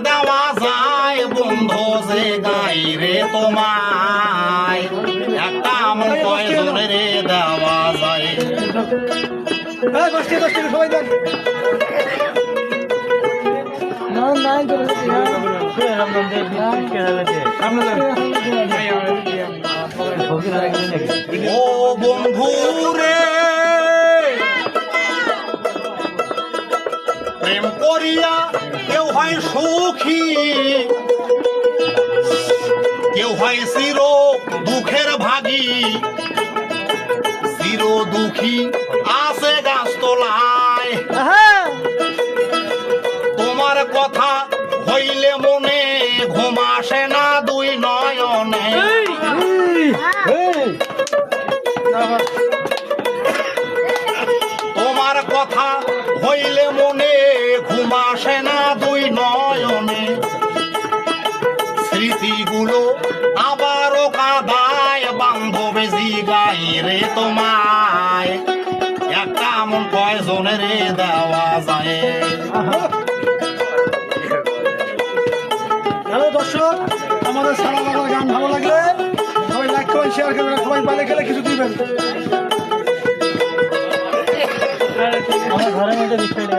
দেওয়া যায় বন্ধু যে গাই রে তোমায়। একটা মন কয়জনে রে দেওয়া যায়। সবাই দেন। ও বন্ধু রে প্রেম করিয়া কেউ হয় সুখী কেউ হয় চির দুঃখের ভাগী। চির দুঃখী আছে গাছতলায়। তোমার কথা হইলে মনে স্মৃতিগুলো আবারও কাদায় বান্ধবে জিগাই রে তোমায়। একটা মন কয়জনে রে দেওয়া যায়। হ্যালো দর্শক আমাদের সারা বাংলা গান ভালো লাগলে সবাই লাইক করবেন শেয়ার করবেন সবাই বাইরে গেলে কিছু দিবেন। আমার ঘরের মধ্যে বিষয়টা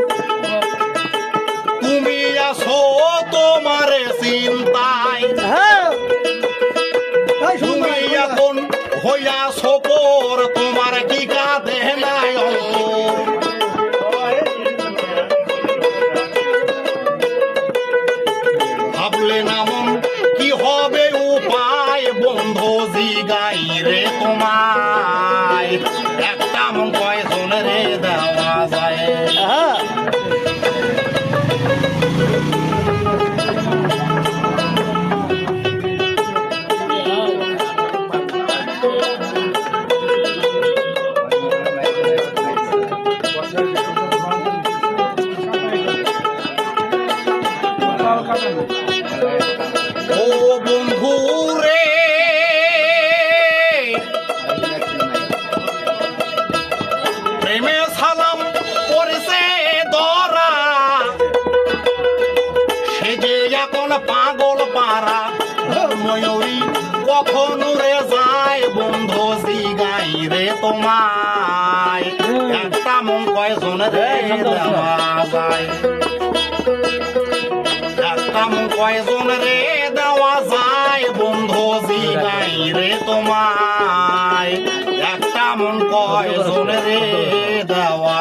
রে তোমায়। একটা মন কয়জন রে দেওয়া ও বন্ধু রে ময়ূরী কখন রে যায় বন্ধু জিগাই রে তোমায়? একটা মন কয়জন রে দেওয়া যায় একটা মন কয়জন রে দেওয়া যায় বন্ধু জিগাই রে তোমায়? একটা মন কয়জন রে দেওয়া